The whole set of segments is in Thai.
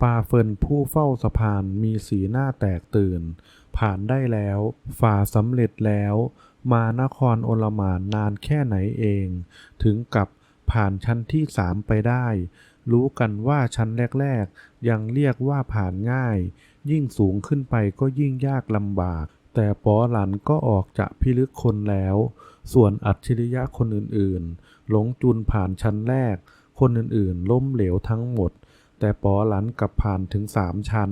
ปาเฟินผู้เฝ้าสะพานมีสีหน้าแตกตื่น ผ่านได้แล้ว ฝ่าสำเร็จแล้ว มานครโอลมานนานแค่ไหนเอง ถึงกับผ่านชั้นที่สามไปได้ รู้กันว่าชั้นแรกๆ ยังเรียกว่าผ่านง่าย ยิ่งสูงขึ้นไปก็ยิ่งยากลำบาก แต่ปอหลันก็ออกจะพิลึกคนแล้ว ส่วนอัจฉริยะคนอื่นๆ หลงจุนผ่านชั้นแรก คนอื่นๆ ล้มเหลวทั้งหมด แต่ปอหลันกลับผ่านถึงสามชั้น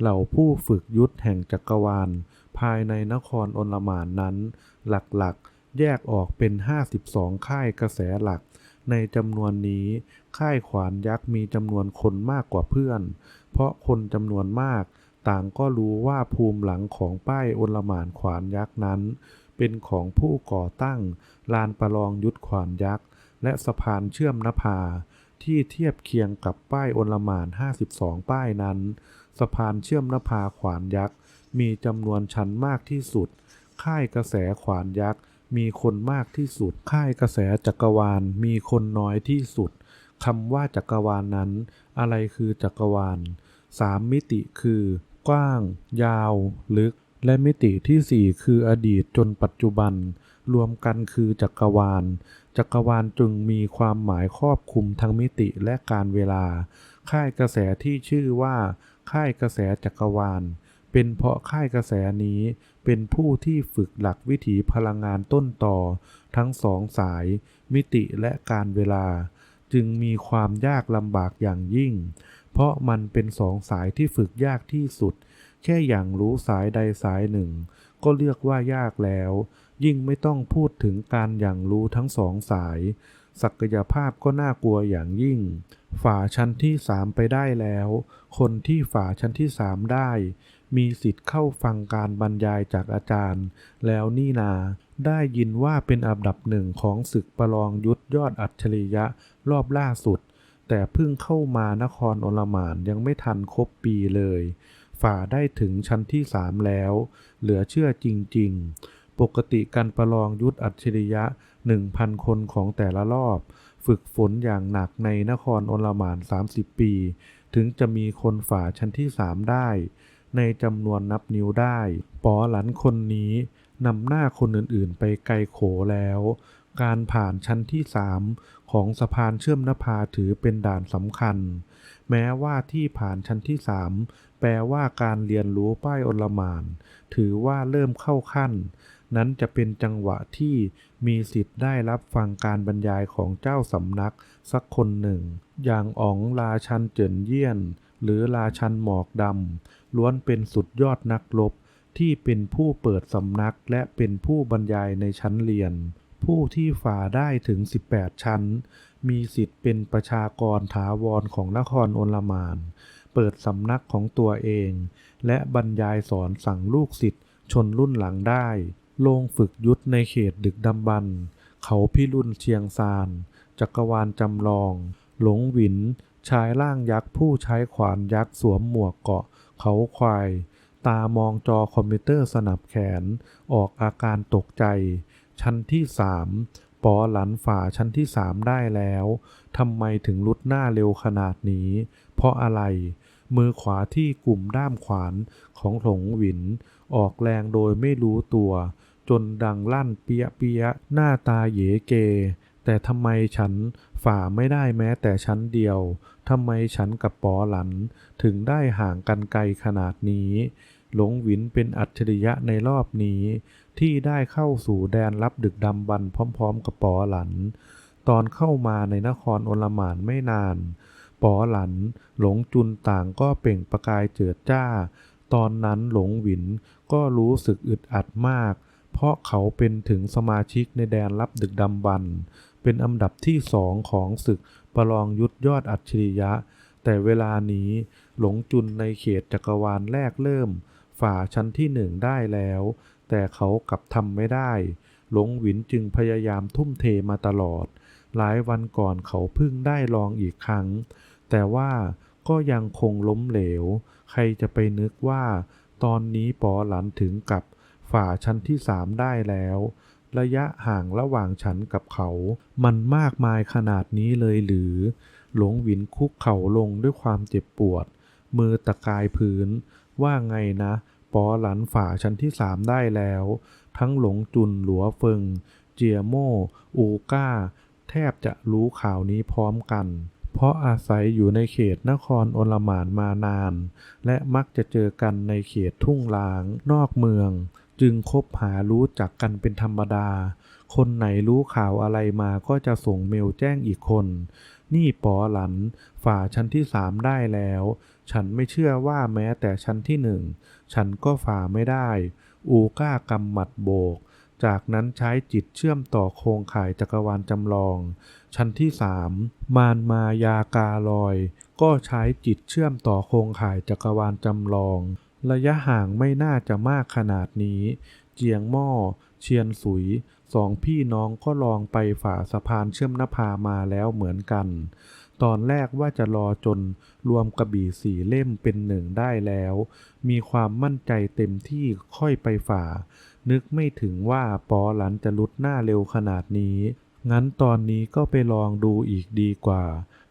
เหล่าผู้ฝึกยุทธแห่งจักรวาล ภายในนครอนลมานนั้น หลักๆ แยกออกเป็น 52 ค่ายกระแสหลัก ในจำนวนนี้ ค่ายขวานยักษ์มีจำนวนคนมากกว่าเพื่อน เพราะคนจำนวนมาก ต่างก็รู้ว่าภูมิหลังของป้ายอนลมานขวานยักษ์นั้น เป็นของผู้ก่อตั้ง ลานประลองยุทธขวานยักษ์ และสะพานเชื่อมนภา ที่เทียบเคียงกับป้ายอนลมาน 52 ป้ายนั้น สะพานเชื่อมนภาขวานยักษ์ มีจำนวนชั้นมากที่สุด ค่ายกระแสขวานยักษ์ มีคนมากที่สุด ค่ายกระแสจักรวาลมีคนน้อยที่สุดคำว่าจักรวาลนั้น อะไรคือจักรวาลสามมิติคือ กว้าง ยาว ลึก และมิติที่สี่คืออดีตจนปัจจุบัน รวมกันคือจักรวาล จักรวาลจึงมีความหมายครอบคลุมทั้งมิติและการเวลา ค่ายกระแสที่ชื่อว่า ค่ายกระแสจักรวาล เป็นเพราะค่ายกระแสนี้เป็นผู้ที่ฝึกหลักวิถีพลังงานต้นต่อ ทั้งสองสาย มิติและการเวลา จึงมีความยากลำบากอย่างยิ่ง เพราะมันเป็นสองสายที่ฝึกยากที่สุด แค่อย่างรู้สายใดสายหนึ่ง ก็เรียกว่ายากแล้ว ยิ่งไม่ต้องพูดถึงการอย่างรู้ทั้งสองสาย ศักยภาพก็น่ากลัวอย่างยิ่ง ฝ่าชั้นที่สามไปได้แล้ว คนที่ฝ่าชั้นที่สามได้ มีสิทธิ์เข้าฟังการบรรยายจากอาจารย์ แล้วนี่นา ได้ยินว่าเป็นอันดับหนึ่งของศึกประลองยุทธยอดอัจฉริยะรอบล่าสุด แต่เพิ่งเข้ามานครอลมานยังไม่ทันครบปีเลย ฝ่าได้ถึงชั้นที่สามแล้ว เหลือเชื่อจริง ๆ ปกติการประลองยุทธอัจฉริยะ 1,000 คนของแต่ละรอบ ฝึกฝนอย่างหนักในนครโอลมาน 30 ปี ถึงจะมีคนฝ่าชั้นที่สามได้ ในจำนวนนับนิ้วได้ ปอหลันคนนี้นำหน้าคนอื่นๆ ไปไกลโขแล้ว การผ่านชั้นที่สามของสะพานเชื่อมนภาถือเป็นด่านสำคัญ แม้ว่าที่ผ่านชั้นที่สามแปลว่าการเรียนรู้ป้ายอลมาน ถือว่าเริ่มเข้าขั้น นั้นจะเป็นจังหวะที่มีสิทธิ์ได้รับฟังการบรรยายของเจ้าสำนักสักคนหนึ่ง อย่างอ๋องราชันเจินเยี่ยน หรือราชันหมอกดำล้วนเป็นสุดยอดนักรบที่เป็นผู้เปิดสำนักและเป็นผู้บรรยายในชั้นเรียน ผู้ที่ฝ่าได้ถึง 18 ชั้น มีสิทธิ์เป็นประชากรถาวรของนครโอลมาน เปิดสำนักของตัวเอง และบรรยายสอนสั่งลูกศิษย์ชนรุ่นหลังได้ โรงฝึกยุทธในเขตดึกดำบรรพ์เขาพิรุณเชียงซาน จักรวาลจำลอง หลงหวิน ชายร่างยักษ์ผู้ใช้ขวานยักษ์สวมหมวกเกาะ เขาควาย ตามองจอคอมพิวเตอร์สนับแขน ออกอาการตกใจ ชั้นที่สามปอหลันฝ่าชั้นที่สามได้แล้วทำไมถึงลุดหน้าเร็วขนาดนี้ เพราะอะไร มือขวาที่กลุ่มด้ามขวานของหลงหวิน ออกแรงโดยไม่รู้ตัว จนดังลั่นเปียเปียหน้าตาเยเก แต่ทำไมฉันฝ่าไม่ได้แม้แต่ชั้นเดียวทำไมฉันกับปอหลันถึงได้ห่างกันไกลขนาดนี้ หลงหวินเป็นอัจฉริยะในรอบนี้ ที่ได้เข้าสู่แดนรับดึกดำบรรพ์พร้อมๆ กับปอหลัน ตอนเข้ามาในนครโอลหมานไม่นาน ปอหลันหลงจุนต่างก็เปล่งประกายเจิดจ้า ตอนนั้นหลงหวินก็รู้สึกอึดอัดมาก เพราะเขาเป็นถึงสมาชิกในแดนรับดึกดำบรรพ์เป็นอันดับที่สองของศึกประลองยุทธยอดอัจฉริยะ แต่เวลานี้หลงจุนในเขตจักรวาลแรกเริ่ม ฝ่าชั้นที่หนึ่งได้แล้ว แต่เขากลับทำไม่ได้ หลงหวินจึงพยายามทุ่มเทมาตลอด หลายวันก่อนเขาเพิ่งได้ลองอีกครั้ง แต่ว่าก็ยังคงล้มเหลว ใครจะไปนึกว่า ตอนนี้ปอหลันถึงกับ ฝ่าชั้นที่สามได้แล้ว ระยะห่างระหว่างฉันกับเขา มันมากมายขนาดนี้เลยหรือ หลงหวินคุกเข่าลงด้วยความเจ็บปวด มือตะกายพื้น ว่าไงนะปอหลันฝ่าชั้นที่สามได้แล้ว ทั้งหลงจุนหลัวเฟิง เจียโม่อูก้า แทบจะรู้ข่าวนี้พร้อมกัน เพราะอาศัยอยู่ในเขตนครอลหมานมานาน และมักจะเจอกันในเขตทุ่งลาง นอกเมือง จึงคบหารู้จักกันเป็นธรรมดา คนไหนรู้ข่าวอะไรมาก็จะส่งเมลแจ้งอีกคน นี่ปอหลัน ฝ่าชั้นที่สามได้แล้ว ฉันไม่เชื่อว่าแม้แต่ชั้นที่หนึ่ง ฉันก็ฝ่าไม่ได้ อูก้ากำหมัดโบก จากนั้นใช้จิตเชื่อมต่อโครงข่ายจักรวาลจำลอง ชั้นที่สามมารมายากาลอย ก็ใช้จิตเชื่อมต่อโครงข่ายจักรวาลจำลอง ระยะห่างไม่น่าจะมากขนาดนี้ เจียงหม้อ เชียนสุย สองพี่น้องก็ลองไปฝ่าสะพานเชื่อมนภามาแล้วเหมือนกัน ตอนแรกว่าจะรอจนรวมกระบี่สี่เล่มเป็นหนึ่งได้แล้ว มีความมั่นใจเต็มที่ค่อยไปฝ่า นึกไม่ถึงว่าปอหลันจะลุดหน้าเร็วขนาดนี้ งั้นตอนนี้ก็ไปลองดูอีกดีกว่า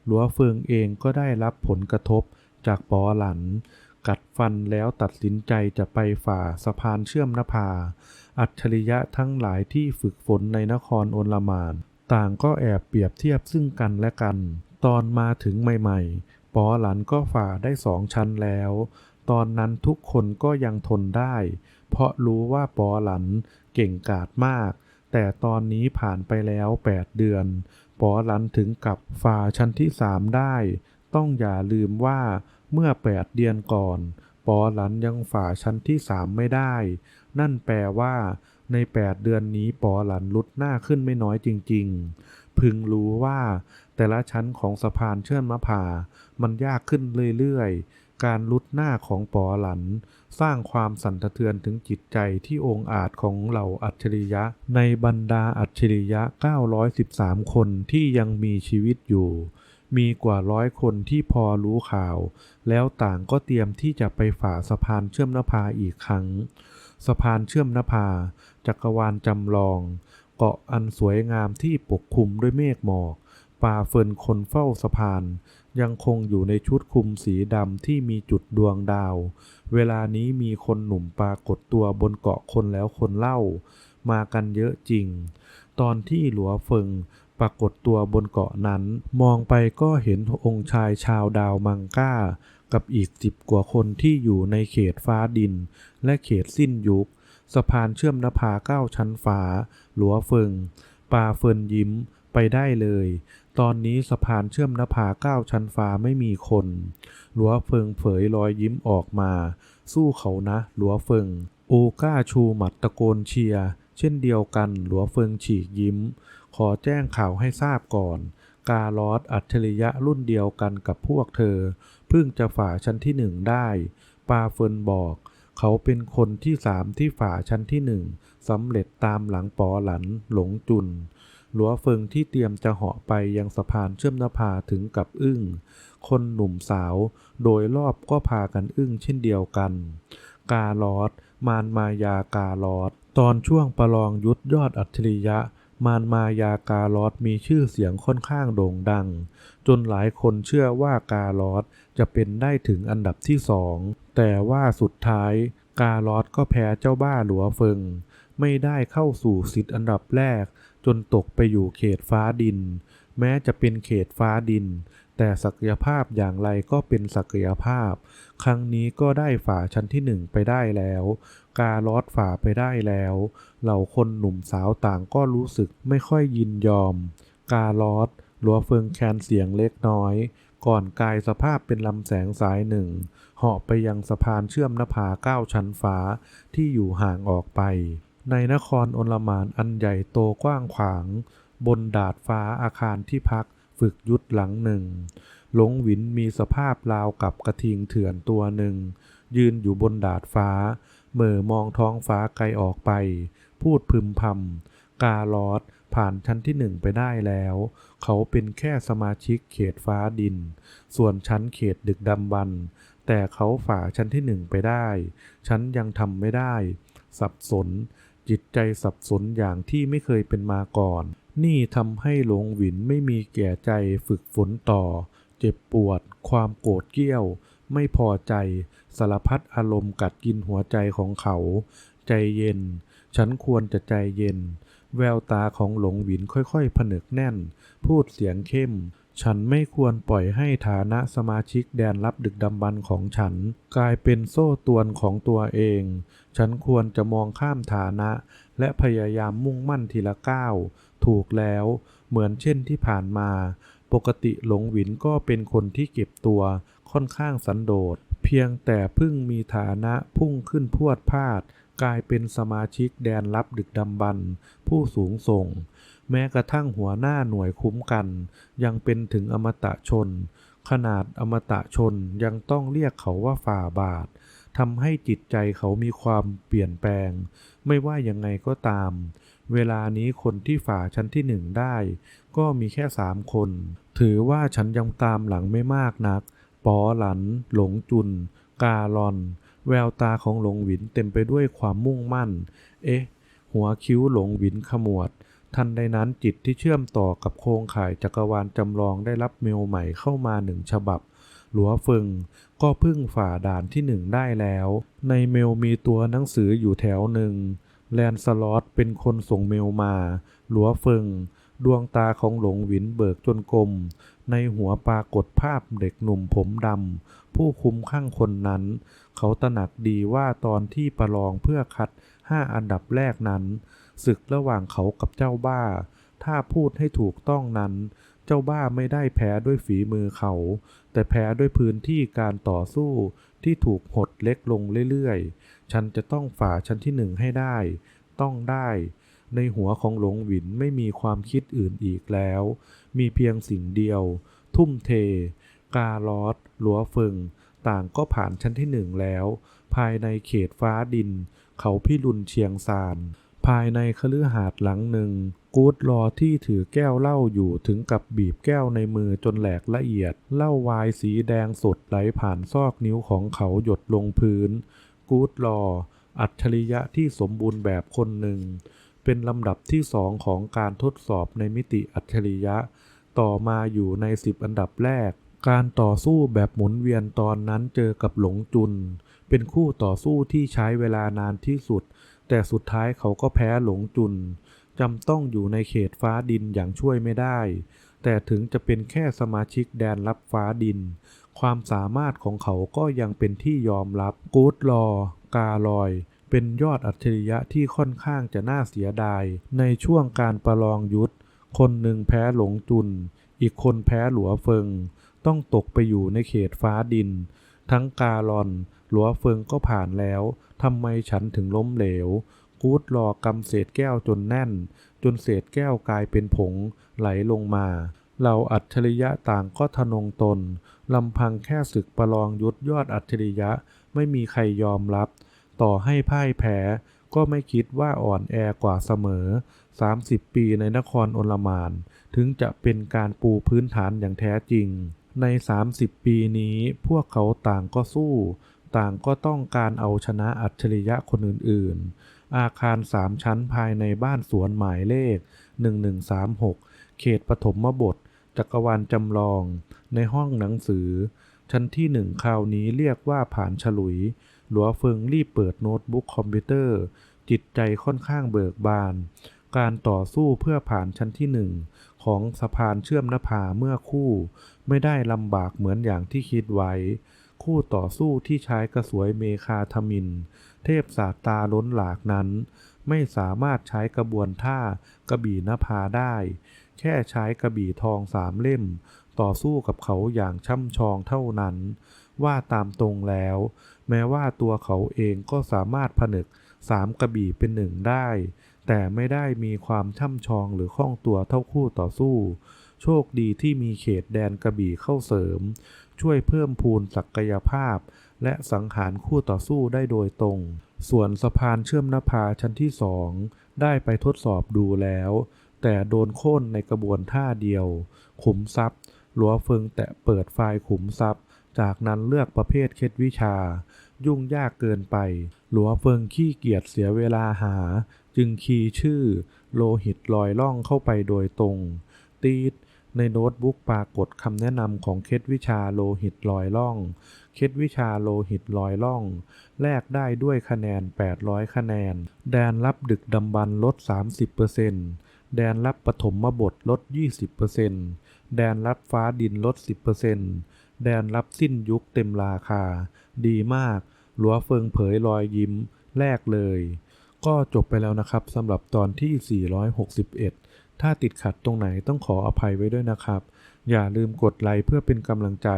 หลัวเฟิงเองก็ได้รับผลกระทบจากปอหลัน กัดฟันแล้วตัดสินใจจะไปฝ่าสะพานเชื่อมนภา อัจฉริยะทั้งหลายที่ฝึกฝนในนครโอลมาน ต่างก็แอบเปรียบเทียบซึ่งกันและกัน ตอนมาถึงใหม่ๆ ปอหลันก็ฝ่าได้สองชั้นแล้ว ตอนนั้นทุกคนก็ยังทนได้ เพราะรู้ว่าปอหลันเก่งกาจมาก แต่ตอนนี้ผ่านไปแล้ว 8 เดือน ปอหลันถึงกับฝ่าชั้นที่สามได้ ต้องอย่าลืมว่า เมื่อ8เดือนก่อนปอหลันยังฝ่าชั้นที่สามไม่ได้ นั่นแปลว่าใน8เดือนนี้ปอหลันลุดหน้าขึ้นไม่น้อยจริง ๆ พึงรู้ว่าแต่ละชั้นของสะพานเชื่อมมะพามันยากขึ้นเรื่อย ๆ การลุดหน้าของปอหลัน สร้างความสั่นสะเทือนถึงจิตใจที่องค์อาจของเหล่าอัจฉริยะ ในบรรดาอัจฉริยะ 913 คนที่ยังมีชีวิตอยู่ มีกว่าร้อยคนที่พอรู้ข่าว แล้วต่างก็เตรียมที่จะไปฝ่าสะพานเชื่อมนภาอีกครั้ง สะพานเชื่อมนภา จักรวาลจำลอง เกาะอันสวยงามที่ปกคลุมด้วยเมฆหมอกป่าเฟินคนเฝ้าสะพาน ยังคงอยู่ในชุดคลุมสีดำที่มีจุดดวงดาว เวลานี้มีคนหนุ่มปรากฏตัวบนเกาะคนแล้วคนเล่า มากันเยอะจริง ตอนที่หลัวเฟิง ปรากฏตัวบนเกาะนั้น มองไปก็เห็นองค์ชายชาวดาวมังก้า กับอีกสิบกว่าคนที่อยู่ในเขตฟ้าดิน และเขตสิ้นยุค สะพานเชื่อมนภาเก้าชั้นฟ้า หลัวเฟิงปาเฟินยิ้มไปได้เลย ตอนนี้สะพานเชื่อมนภาเก้าชั้นฟ้าไม่มีคน หลัวเฟิงเผยรอยยิ้มออกมา สู้เขานะ หลัวเฟิง โอก้าชูหมัดตะโกนเชียร์ เช่นเดียวกัน หลัวเฟิงฉีกยิ้ม ขอแจ้งข่าวให้ทราบก่อน กาลอสอัจฉริยะรุ่นเดียวกันกับพวกเธอ เพิ่งจะฝ่าชั้นที่หนึ่งได้ ปาเฟินบอก เขาเป็นคนที่สามที่ฝ่าชั้นที่หนึ่งสำเร็จตามหลังปอหลันหลงจุน หลัวเฟิงที่เตรียมจะเหาะไปยังสะพานเชื่อมนภาถึงกับอึ้ง คนหนุ่มสาว โดยรอบก็พากันอึ้งเช่นเดียวกัน กาลอสมารมายากาลอสตอนช่วงประลองยุทธยอดอัจฉริยะ มารมายากาลอสมีชื่อเสียงค่อนข้างโด่งดัง จนหลายคนเชื่อว่ากาลอสจะเป็นได้ถึงอันดับที่สอง แต่ว่าสุดท้ายกาลอสก็แพ้เจ้าบ้าหลัวเฟิง ไม่ได้เข้าสู่สิทธิ์อันดับแรก จนตกไปอยู่เขตฟ้าดิน แม้จะเป็นเขตฟ้าดิน แต่ศักยภาพอย่างไรก็เป็นศักยภาพ ครั้งนี้ก็ได้ฝ่าชั้นที่หนึ่งไปได้แล้ว กาลอสฝ่าไปได้แล้ว เหล่าคนหนุ่มสาวต่างก็รู้สึกไม่ค่อยยินยอม กาลอสหลัวเฟิงแคนเสียงเล็กน้อย ก่อนกายสภาพเป็นลำแสงสายหนึ่งเหาะไปยังสะพานเชื่อมนภาเก้าชั้นฟ้าที่อยู่ห่างออกไป ในนครโอลมานอันใหญ่โตกว้างขวาง บนดาดฟ้าอาคารที่พัก ฝึกยุทธหลังหนึ่ง หลงหวินมีสภาพราวกับกระทิงเถื่อนตัวหนึ่ง ยืนอยู่บนดาดฟ้าเหม่อมองท้องฟ้าไกลออกไป พูดพึมพำกาลอดผ่านชั้นที่หนึ่งไปได้แล้ว เขาเป็นแค่สมาชิกเขตฟ้าดิน ส่วนชั้นเขตดึกดำบรรแต่เขาฝ่าชั้นที่หนึ่งไปได้ ฉันยังทำไม่ได้ สับสน จิตใจสับสนอย่างที่ไม่เคยเป็นมาก่อน นี่ทำให้หลงหวินไม่มีแก่ใจฝึกฝนต่อ เจ็บปวด ความโกรธเกี้ยว ไม่พอใจ สารพัดอารมณ์กัดกินหัวใจของเขา ใจเย็น ฉันควรจะใจเย็น แววตาของหลงหวินค่อยๆ ผนึกแน่น พูดเสียงเข้ม ฉันไม่ควรปล่อยให้ฐานะสมาชิกแดนรับดึกดำบรรพ์ของฉัน กลายเป็นโซ่ตวนของตัวเอง ฉันควรจะมองข้ามฐานะ และพยายามมุ่งมั่นทีละก้าว ถูกแล้ว เหมือนเช่นที่ผ่านมา ปกติหลงหวินก็เป็นคนที่เก็บตัวค่อนข้างสันโดษ เพียงแต่เพิ่งมีฐานะพุ่งขึ้นพวดพลาด กลายเป็นสมาชิกแดนรับดึกดำบรรพ์ผู้สูงส่ง แม้กระทั่งหัวหน้าหน่วยคุ้มกัน ยังเป็นถึงอมตะชน ขนาดอมตะชนยังต้องเรียกเขาว่าฝ่าบาททำให้จิตใจเขามีความเปลี่ยนแปลง ไม่ว่ายังไงก็ตาม เวลานี้คนที่ฝ่าชั้นที่หนึ่งได้ ก็มีแค่สามคน ถือว่าฉันยังตามหลังไม่มากนัก ปอหลัน หลงจุน กาลอน แววตาของหลงหวินเต็มไปด้วยความมุ่งมั่น เอ๊ะ หัวคิ้วหลงหวินขมวด ทันใดนั้นจิตที่เชื่อมต่อกับโครงข่ายจักรวาลจำลองได้รับเมลใหม่เข้ามาหนึ่งฉบับ หลัวเฟิงก็พิ่งฝ่าด่านที่หนึ่งได้แล้ว ในเมลมีตัวหนังสืออยู่แถวหนึ่ง แลนสลอตเป็นคนส่งเมลมา หลัวเฟิง ดวงตาของหลงหวินเบิกจนกลม ในหัวปรากฏภาพเด็กหนุ่มผมดำ ผู้คุมข้างคนนั้น เขาตระหนักดีว่าตอนที่ประลองเพื่อคัดห้าอันดับแรกนั้น ศึกระหว่างเขากับเจ้าบ้า ถ้าพูดให้ถูกต้องนั้น เจ้าบ้าไม่ได้แพ้ด้วยฝีมือเขา แต่แพ้ด้วยพื้นที่การต่อสู้ที่ถูกหดเล็กลงเรื่อยๆ ฉันจะต้องฝ่าชั้นที่หนึ่งให้ได้ ต้องได้ ในหัวของหลงหวินไม่มีความคิดอื่นอีกแล้ว มีเพียงสิ่งเดียว ทุ่มเท กาลอดหลัวเฟิงต่างก็ผ่านชั้นที่หนึ่งแล้ว ภายในเขตฟ้าดิน เขาพิรุณเชียงซาน ภายในคฤหาสน์หลังหนึ่ง กูดรอที่ถือแก้วเหล้าอยู่ถึงกับบีบแก้วในมือจนแหลกละเอียด เหล้าวายสีแดงสดไหลผ่านซอกนิ้วของเขาหยดลงพื้น กูดรออัจฉริยะที่สมบูรณ์แบบคนหนึ่ง เป็นลำดับที่สองของการทดสอบในมิติอัจฉริยะ ต่อมาอยู่ในสิบอันดับแรก การต่อสู้แบบหมุนเวียนตอนนั้นเจอกับหลงจุน เป็นคู่ต่อสู้ที่ใช้เวลานานที่สุด แต่สุดท้ายเขาก็แพ้หลงจุนจำต้องอยู่ในเขตฟ้าดินอย่างช่วยไม่ได้ แต่ถึงจะเป็นแค่สมาชิกแดนรับฟ้าดิน ความสามารถของเขาก็ยังเป็นที่ยอมรับ กูดลอ กาลอย เป็นยอดอัจฉริยะที่ค่อนข้างจะน่าเสียดาย ในช่วงการประลองยุทธ คนหนึ่งแพ้หลงจุน อีกคนแพ้หลัวเฟิง ต้องตกไปอยู่ในเขตฟ้าดิน ทั้งกาลอน หลัวเฟิงก็ผ่านแล้วทำไมฉันถึงล้มเหลว กูดรอกำเศษแก้วจนแน่น จนเศษแก้วกลายเป็นผงไหลลงมา เราอัจฉริยะต่างก็ทะนงตนลำพังแค่ศึกประลองยุทธยอดอัจฉริยะไม่มีใครยอมรับ ต่อให้พ่ายแพ้ก็ไม่คิดว่าอ่อนแอกว่าเสมอ 30 ปีในนครโอลมาน ถึงจะเป็นการปูพื้นฐานอย่างแท้จริง ใน 30 ปีนี้พวกเขาต่างก็สู้ ต่างก็ต้องการเอาชนะอัจฉริยะคนอื่น ๆ อาคารสามชั้นภายในบ้านสวนหมายเลข 1136 เขตปฐมบท จักรวาลจำลอง ในห้องหนังสือ ชั้นที่หนึ่งคราวนี้เรียกว่าผ่านฉลุย หลัวเฟิงรีบเปิดโน้ตบุ๊กคอมพิวเตอร์ จิตใจค่อนข้างเบิกบาน การต่อสู้เพื่อผ่านชั้นที่หนึ่งของสะพานเชื่อมนภาเมื่อคู่ ไม่ได้ลำบากเหมือนอย่างที่คิดไว้ คู่ต่อสู้ที่ใช้กระสวยเมคาทมิน เทพศาตาล้นหลากนั้น ไม่สามารถใช้กระบวนท่ากระบี่นภาได้ แค่ใช้กระบี่ทองสามเล่ม ต่อสู้กับเขาอย่างช่ำชองเท่านั้น ว่าตามตรงแล้ว แม้ว่าตัวเขาเองก็สามารถผนึกสามกระบี่เป็นหนึ่งได้ แต่ไม่ได้มีความช่ำชองหรือคล่องตัวเท่าคู่ต่อสู้ โชคดีที่มีเขตแดนกระบี่เข้าเสริม ช่วยเพิ่มพูนศักยภาพ และสังหารคู่ต่อสู้ได้โดยตรง ส่วนสะพานเชื่อมนภาชั้นที่สองได้ไปทดสอบดูแล้ว แต่โดนโค่นในกระบวนท่าเดียว ขุมทรัพย์หลัวเฟิงแตะเปิดไฟล์ขุมทรัพย์ จากนั้นเลือกประเภทเคล็ดวิชา ยุ่งยากเกินไปหลัวเฟิงขี้เกียจเสียเวลาหา จึงคีย์ชื่อ โลหิตลอยล่องเข้าไปโดยตรง ตีดในโน้ตบุ๊กปรากฏคำแนะนำของเคล็ดวิชาโลหิตลอยล่อง เคล็ดวิชาโลหิตลอยล่อง แลกได้ด้วยคะแนน 800 คะแนน แดนรับดึกดำบรรลด 30% แดนรับปฐมบทลด 20%แดนรับฟ้าดินลด 10%แดนรับสิ้นยุคเต็มราคา ดีมาก หลัวเฟิงเผยรอยยิ้มแลกเลย ก็จบไปแล้วนะครับสำหรับตอนที่ 461 ถ้าติดขัดตรงไหนต้องขออภัยไว้ด้วยนะครับ อย่าลืมกดไลค์เพื่อเป็นกำลังใจ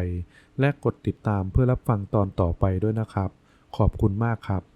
และกดติดตามเพื่อรับฟังตอนต่อไปด้วยนะครับ ขอบคุณมากครับ